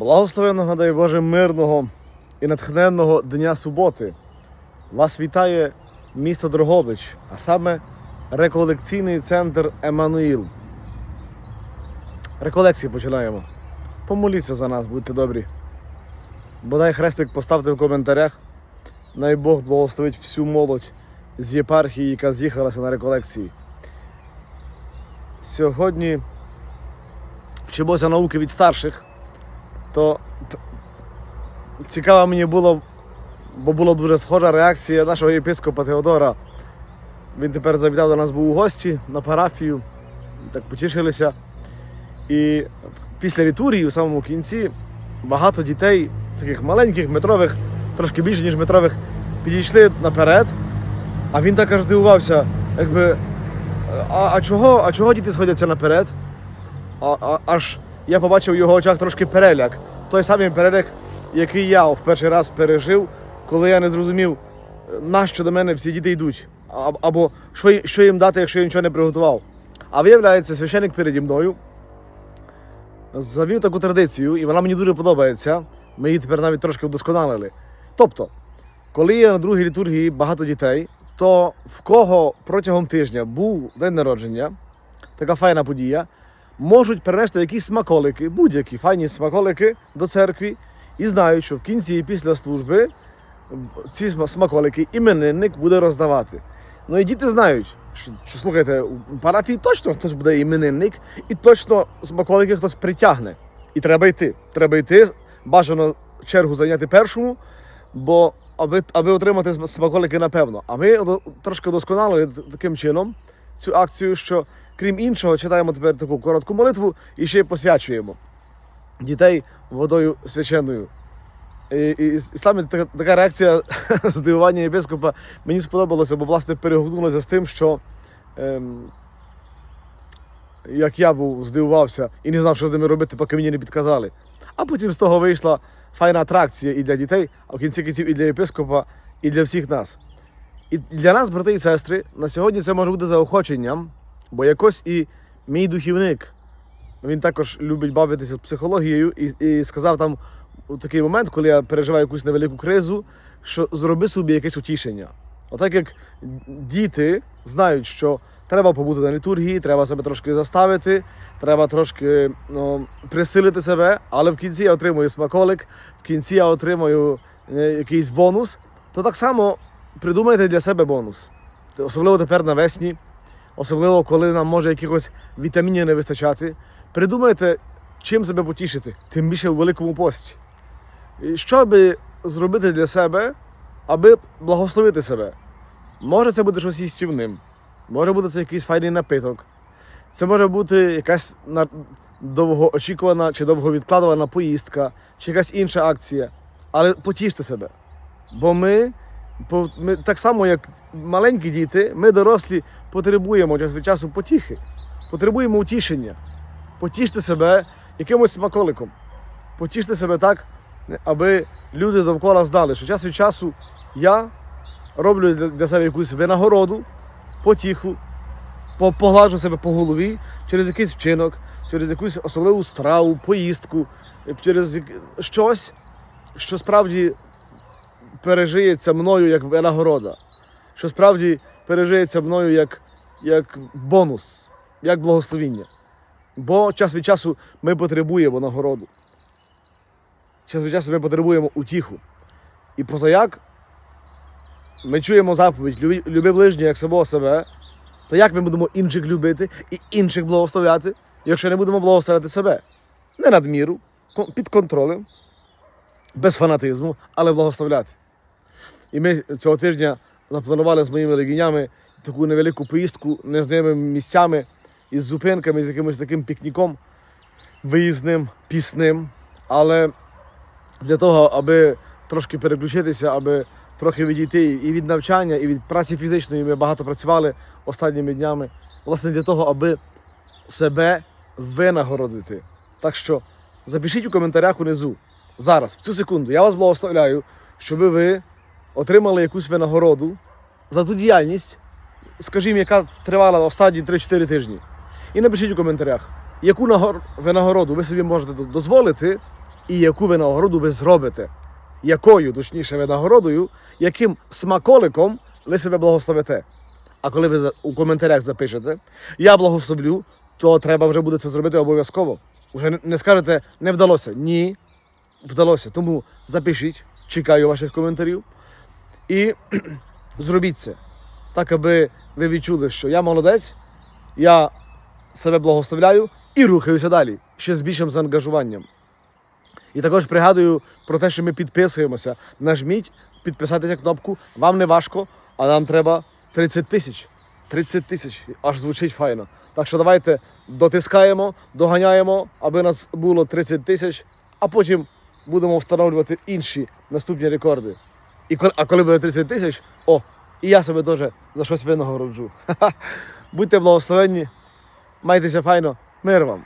Благословенного, дай Боже, мирного і натхненного Дня суботи. Вас вітає місто Дрогобич, а саме реколекційний центр Еммануїл. Реколекції починаємо. Помоліться за нас, будьте добрі. Бодай хрестик поставте в коментарях. Най Бог благословить всю молодь з єпархії, яка з'їхалася на реколекції. Сьогодні вчимося науки від старших, то цікаво мені було, бо була дуже схожа реакція нашого єпископа Теодора. Він тепер завітав до нас був у гості на парафію, так потішилися. І після літургії, в самому кінці, багато дітей, таких маленьких, метрових, трошки більше, ніж метрових, підійшли наперед. А він так аж здивувався, якби. А, а, чого, а чого діти сходяться наперед? А, а, аж я побачив в його очах трошки переляк. Той самий переляк, який я в перший раз пережив, коли я не зрозумів, нащо до мене всі діти йдуть, або що, що їм дати, якщо я нічого не приготував. А виявляється, священик переді мною завів таку традицію, і вона мені дуже подобається. Ми її тепер навіть трошки вдосконалили. Тобто, коли є на другій літургії багато дітей, то в кого протягом тижня був день народження, така файна подія, можуть принести якісь смаколики, будь-які файні смаколики до церкви, і знають, що в кінці і після служби ці смаколики іменинник буде роздавати. Ну і діти знають, що, що слухайте, у парафії точно хтось буде іменинник, і точно смаколики хтось притягне. І треба йти. Треба йти, бажано чергу зайняти першому, бо аби, аби отримати смаколики, напевно. А ми трошки вдосконалили таким чином цю акцію, що крім іншого, читаємо тепер таку коротку молитву і ще й посвячуємо дітей водою священною. І, і, і саме така, така реакція здивування єпископа мені сподобалося, бо власне перегукнулося з тим, що ем, як я був здивувався і не знав, що з ними робити, поки мені не підказали. А потім з того вийшла файна атракція і для дітей, а в кінці кінців і для єпископа, і для всіх нас. І для нас, брати і сестри, на сьогодні це може бути заохоченням, бо якось і мій духівник, він також любить бавитися з психологією і, і сказав там у такий момент, коли я переживаю якусь невелику кризу, що зроби собі якесь утішення. Отак як діти знають, що треба побути на літургії, треба себе трошки заставити, треба трошки ну, присилити себе, але в кінці я отримую смаколик, в кінці я отримую е, якийсь бонус, то так само придумайте для себе бонус. Особливо тепер навесні, особливо коли нам може якихось вітамінів не вистачати. Придумайте, чим себе потішити, тим більше у великому пості. Що би зробити для себе, аби благословити себе? Може це бути щось їстівним, може бути це якийсь файний напиток, це може бути якась на- довгоочікувана чи довговідкладувана поїздка, чи якась інша акція. Але потіште себе. Бо ми, ми так само, як маленькі діти, ми дорослі потребуємо час від часу потіхи, потребуємо утішення. Потіште себе якимось смаколиком. Потіште себе так, аби люди довкола знали, що час від часу я роблю для- себе якусь винагороду, потіху, по- погладжу себе по голові через якийсь вчинок, через якусь особливу страву, поїздку, через щось, що справді пережиється мною як винагорода, що справді пережиється мною як, як бонус, як благословіння. Бо час від часу ми потребуємо нагороду. Час від часу ми потребуємо утіху. І позаяк ми чуємо заповідь «Люби- люби ближнього як самого себе, то як ми будемо інших любити і інших благословляти, якщо не будемо благословляти себе? Не надміру, під контролем, без фанатизму, але благословляти. І ми цього тижня запланували з моїми легінями таку невелику поїздку незнайомими місцями із зупинками, з якимось таким пікніком виїзним, пісним. Але для того, аби трошки переключитися, аби трохи відійти і від навчання, і від праці фізичної, ми багато працювали останніми днями. Власне, для того, аби себе винагородити. Так що запишіть у коментарях унизу. Зараз, в цю секунду, я вас благословляю, щоб ви отримали якусь винагороду за ту діяльність, скажімо, яка тривала останні 3-4 тижні. І напишіть у коментарях, яку винагороду ви собі можете дозволити і яку винагороду ви зробите. Якою, точніше, винагородою, яким смаколиком ви себе благословите. А коли ви у коментарях запишете, я благословлю, то треба вже буде це зробити обов'язково. Уже не- скажете, не вдалося. Ні, вдалося. Тому запишіть, чекаю ваших коментарів. І зробіть це. Так, аби ви відчули, що я молодець, я себе благословляю і рухаюся далі, ще з більшим заангажуванням. І також пригадую про те, що ми підписуємося. Нажміть підписатися кнопку. Вам не важко, а нам треба 30 тисяч. 30 тисяч. Аж звучить файно. Так що давайте дотискаємо, доганяємо, аби нас було 30 тисяч, а потім будемо встановлювати інші наступні рекорди. І коли, а коли буде 30 тисяч, о, і я себе теж за щось винагороджу. Будьте благословенні, майтеся файно, мир вам.